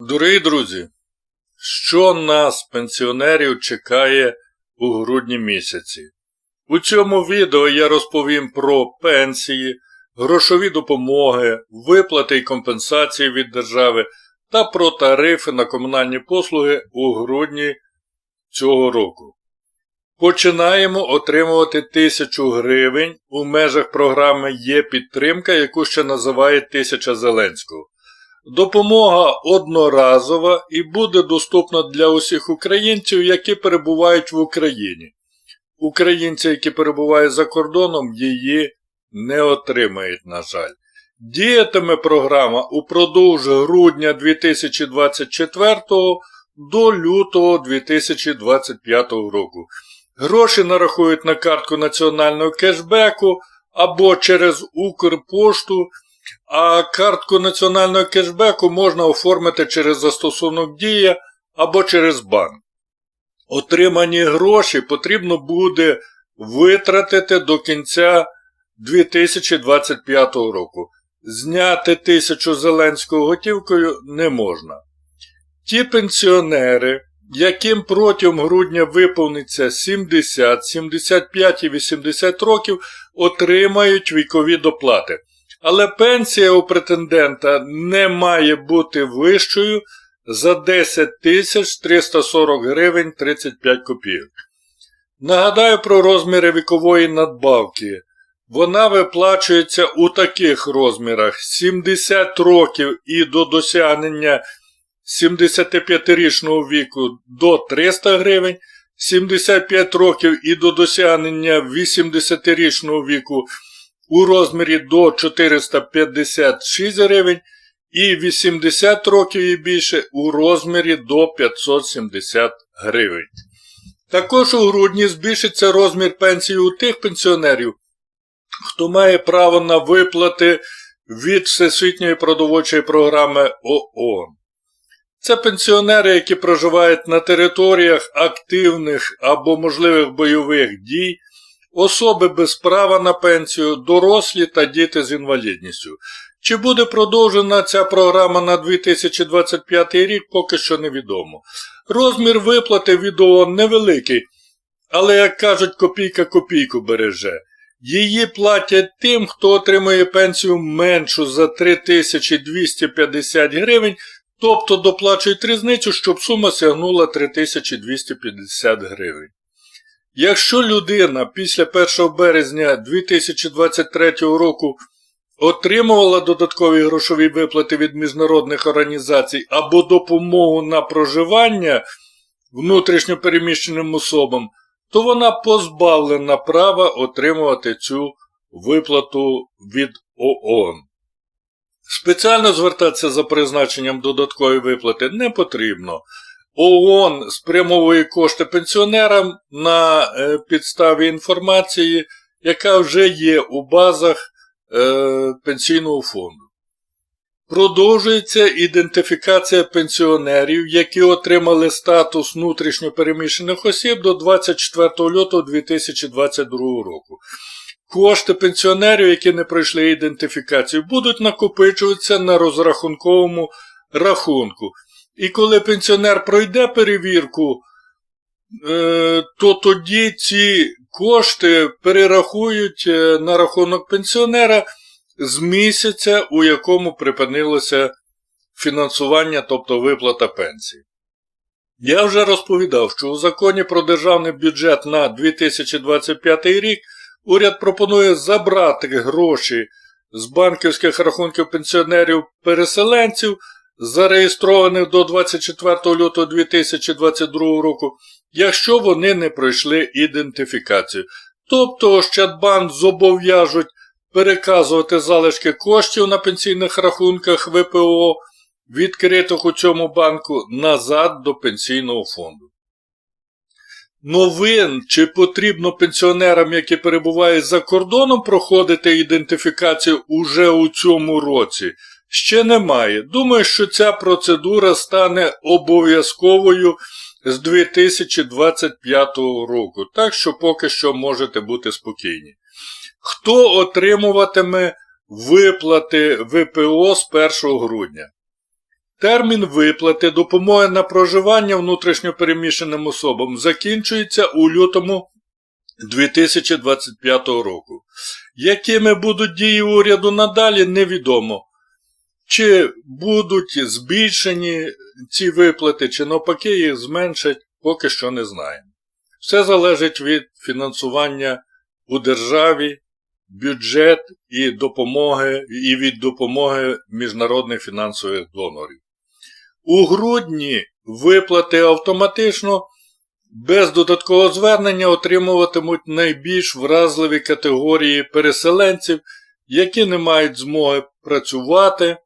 Дорогі друзі, що нас, пенсіонерів, чекає у грудні місяці? У цьому відео я розповім про пенсії, грошові допомоги, виплати і компенсації від держави та про тарифи на комунальні послуги у грудні цього року. Починаємо отримувати 1000 гривень у межах програми Є підтримка, яку ще називають Тисяча Зеленського. Допомога одноразова і буде доступна для усіх українців, які перебувають в Україні. Українці, які перебувають за кордоном, її не отримають, на жаль. Діятиме програма упродовж грудня 2024 до лютого 2025 року. Гроші нарахують на картку національного кешбеку або через Укрпошту. А картку національного кешбеку можна оформити через застосунок Дія або через банк. Отримані гроші потрібно буде витратити до кінця 2025 року. Зняти тисячу Зеленського готівкою не можна. Ті пенсіонери, яким протягом грудня виповниться 70, 75 і 80 років, отримають вікові доплати. Але пенсія у претендента не має бути вищою за 10 тисяч 340 гривень 35 копійок. Нагадаю про розміри вікової надбавки. Вона виплачується у таких розмірах 70 років і до досягнення 75-річного віку до 300 гривень, 75 років і до досягнення 80-річного віку у розмірі до 456 гривень і 80 років і більше у розмірі до 570 гривень. Також у грудні збільшиться розмір пенсії у тих пенсіонерів, хто має право на виплати від Всесвітньої продовольчої програми ООН. Це пенсіонери, які проживають на територіях активних або можливих бойових дій, особи без права на пенсію, дорослі та діти з інвалідністю. Чи буде продовжена ця програма на 2025 рік, поки що невідомо. Розмір виплати від ООН невеликий, але, як кажуть, копійка копійку береже. Її платять тим, хто отримує пенсію меншу за 3250 гривень, тобто доплачують різницю, щоб сума сягнула 3250 гривень. Якщо людина після 1 березня 2023 року отримувала додаткові грошові виплати від міжнародних організацій або допомогу на проживання внутрішньопереміщеним особам, то вона позбавлена права отримувати цю виплату від ООН. Спеціально звертатися за призначенням додаткової виплати не потрібно. ООН спрямовує кошти пенсіонерам на е, підставі інформації, яка вже є у базах е, пенсійного фонду. Продовжується ідентифікація пенсіонерів, які отримали статус внутрішньопереміщених осіб до 24 лютого 2022 року. Кошти пенсіонерів, які не пройшли ідентифікацію, будуть накопичуватися на розрахунковому рахунку. І коли пенсіонер пройде перевірку, е, то тоді ці кошти перерахують е, на рахунок пенсіонера з місяця, у якому припинилося фінансування, тобто виплата пенсії. Я вже розповідав, що у законі про державний бюджет на 2025 рік уряд пропонує забрати гроші з банківських рахунків пенсіонерів-переселенців зареєстрованих до 24 лютого 2022 року, якщо вони не пройшли ідентифікацію. Тобто Ощадбанк зобов'яжуть переказувати залишки коштів на пенсійних рахунках ВПО, відкритих у цьому банку, назад до пенсійного фонду. Новин, чи потрібно пенсіонерам, які перебувають за кордоном, проходити ідентифікацію уже у цьому році, ще немає. Думаю, що ця процедура стане обов'язковою з 2025 року, так що поки що можете бути спокійні. Хто отримуватиме виплати ВПО з 1 грудня? Термін виплати допомоги на проживання внутрішньопереміщеним особам закінчується у лютому 2025 року. Якими будуть дії уряду надалі, невідомо. Чи будуть збільшені ці виплати, чи навпаки їх зменшать, поки що не знаємо. Все залежить від фінансування у державі, бюджет і допомоги, і від допомоги міжнародних фінансових донорів. У грудні виплати автоматично без додаткового звернення отримуватимуть найбільш вразливі категорії переселенців, які не мають змоги працювати,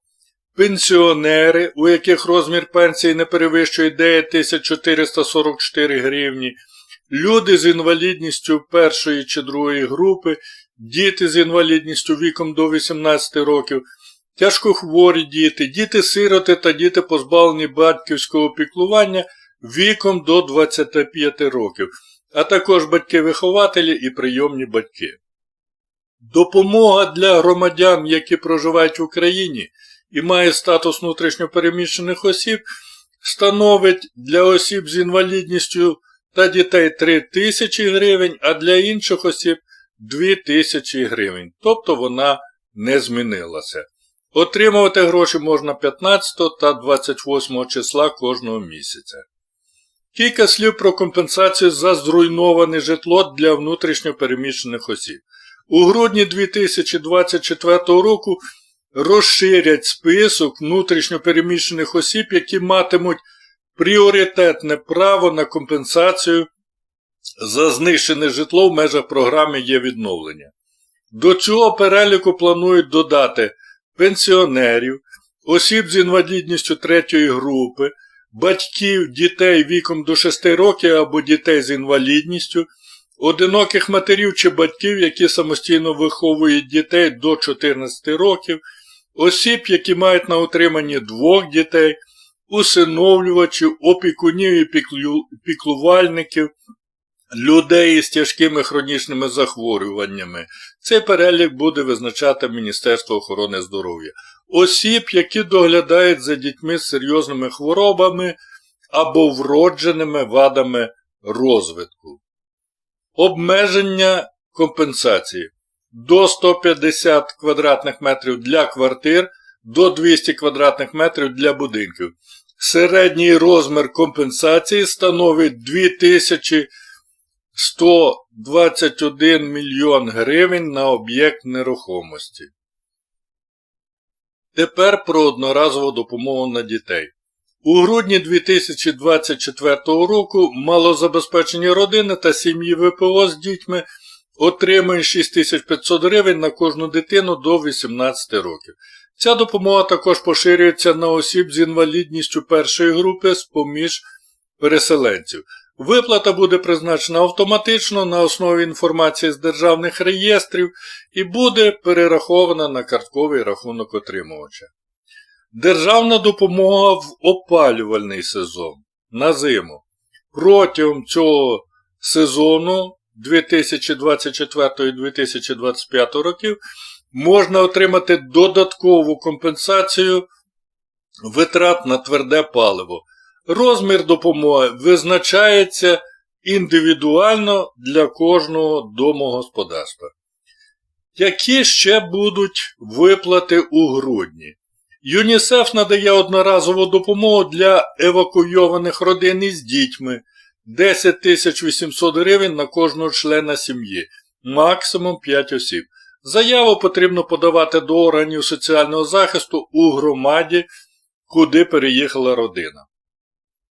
пенсіонери, у яких розмір пенсії не перевищує 9444 гривні, люди з інвалідністю першої чи другої групи, діти з інвалідністю віком до 18 років, тяжкохворі діти, діти-сироти та діти позбавлені батьківського піклування віком до 25 років, а також батьки-вихователі і прийомні батьки. Допомога для громадян, які проживають в Україні і мають статус внутрішньопереміщених осіб, становить для осіб з інвалідністю та дітей 3 тисячі гривень, а для інших осіб 2 тисячі гривень. Тобто вона не змінилася. Отримувати гроші можна 15 та 28 числа кожного місяця. Кілька слів про компенсацію за зруйноване житло для внутрішньопереміщених осіб. У грудні 2024 року розширять список внутрішньопереміщених осіб, які матимуть пріоритетне право на компенсацію за знищене житло в межах програми є відновлення. До цього переліку планують додати пенсіонерів, осіб з інвалідністю третьої групи, батьків дітей віком до 6 років або дітей з інвалідністю, одиноких матерів чи батьків, які самостійно виховують дітей до 14 років, осіб, які мають на утриманні двох дітей, усиновлювачів, опікунів і піклувальників, людей із тяжкими хронічними захворюваннями. Цей перелік буде визначати Міністерство охорони здоров'я. Осіб, які доглядають за дітьми з серйозними хворобами або вродженими вадами розвитку. Обмеження компенсації до 150 квадратних метрів для квартир, до 200 квадратних метрів для будинків. Середній розмір компенсації становить 2121 мільйон гривень на об'єкт нерухомості. Тепер про одноразову допомогу на дітей. У грудні 2024 року малозабезпечені родини та сім'ї ВПО з дітьми отримують 6500 гривень на кожну дитину до 18 років. Ця допомога також поширюється на осіб з інвалідністю першої групи з поміж переселенців. Виплата буде призначена автоматично на основі інформації з державних реєстрів і буде перерахована на картковий рахунок отримувача. Державна допомога в опалювальний сезон на зиму. Протягом цього сезону 2024-2025 років можна отримати додаткову компенсацію витрат на тверде паливо. Розмір допомоги визначається індивідуально для кожного домогосподарства. Які ще будуть виплати у грудні? ЮНІСЕФ надає одноразову допомогу для евакуйованих родин із дітьми 10 800 гривень на кожного члена сім'ї, максимум 5 осіб. Заяву потрібно подавати до органів соціального захисту у громаді, куди переїхала родина.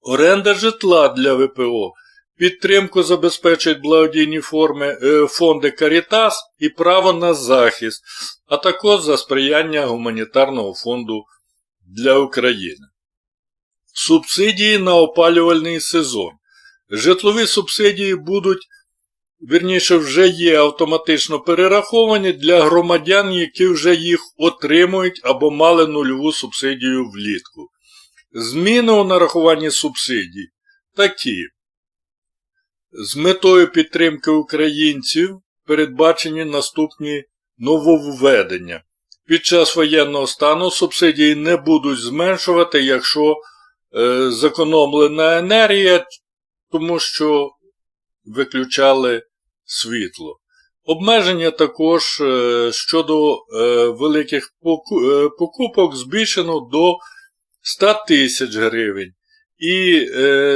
Оренда житла для ВПО. Підтримку забезпечують благодійні форми, е, фонди Карітас і право на захист, а також за сприяння Гуманітарного фонду для України. Субсидії на опалювальний сезон. Житлові субсидії будуть, вірніше, вже є автоматично перераховані для громадян, які вже їх отримують або мали нульову субсидію влітку. Зміни у нарахуванні субсидій такі. З метою підтримки українців передбачені наступні нововведення. під час воєнного стану субсидії не будуть зменшувати, якщо е, зекономлена енергія, тому що виключали світло. Обмеження також е, щодо е, великих е, покупок збільшено до 100 тисяч гривень і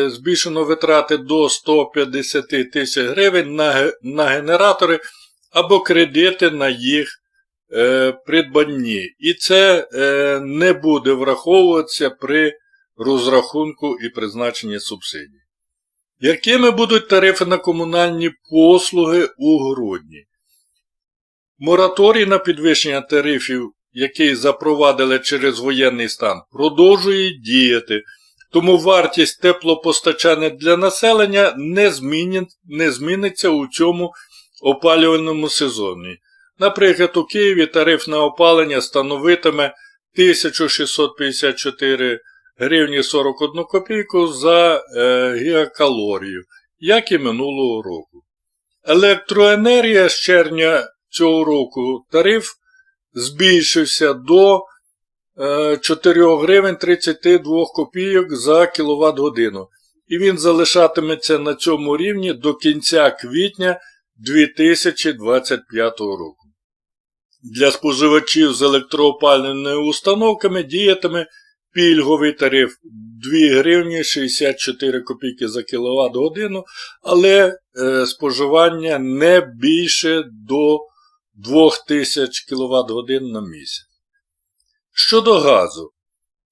збільшено витрати до 150 тисяч гривень на, генератори або кредити на їх придбанні. І це не буде враховуватися при розрахунку і призначенні субсидій. Якими будуть тарифи на комунальні послуги у грудні? Мораторій на підвищення тарифів, який запровадили через воєнний стан, продовжує діяти, тому вартість теплопостачання для населення не, зміні- не зміниться у цьому опалювальному сезоні. Наприклад, у Києві тариф на опалення становитиме 1654 гривні 41 копійку за е, гігакалорію, як і минулого року. Електроенергія з червня цього року тариф збільшився до е, 4 гривень 32 копійок за кіловат годину. І він залишатиметься на цьому рівні до кінця квітня 2025 року. Для споживачів з електроопалювальними установками діятиме пільговий тариф 2 гривні 64 копійки за кіловат годину, але е, споживання не більше до 2000 кВт годин на місяць. Щодо газу,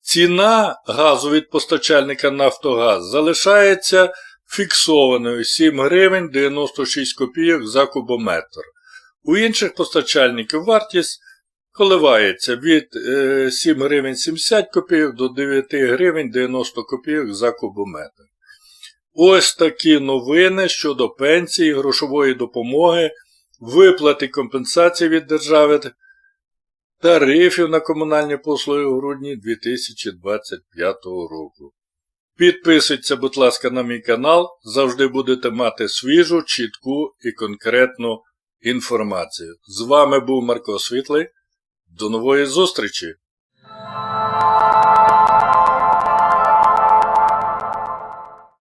ціна газу від постачальника Нафтогаз залишається фіксованою 7 гривень 96 копійок за кубометр. У інших постачальників вартість коливається від е, 7 гривень 70 копійок до 9 гривень 90 копійок за кубометр. Ось такі новини щодо пенсії, грошової допомоги, виплати компенсації від держави, тарифів на комунальні послуги у грудні 2025 року. Підписуйтеся, будь ласка, на мій канал, завжди будете мати свіжу, чітку і конкретну інформацію. З вами був Марко Світлий. До нової зустрічі!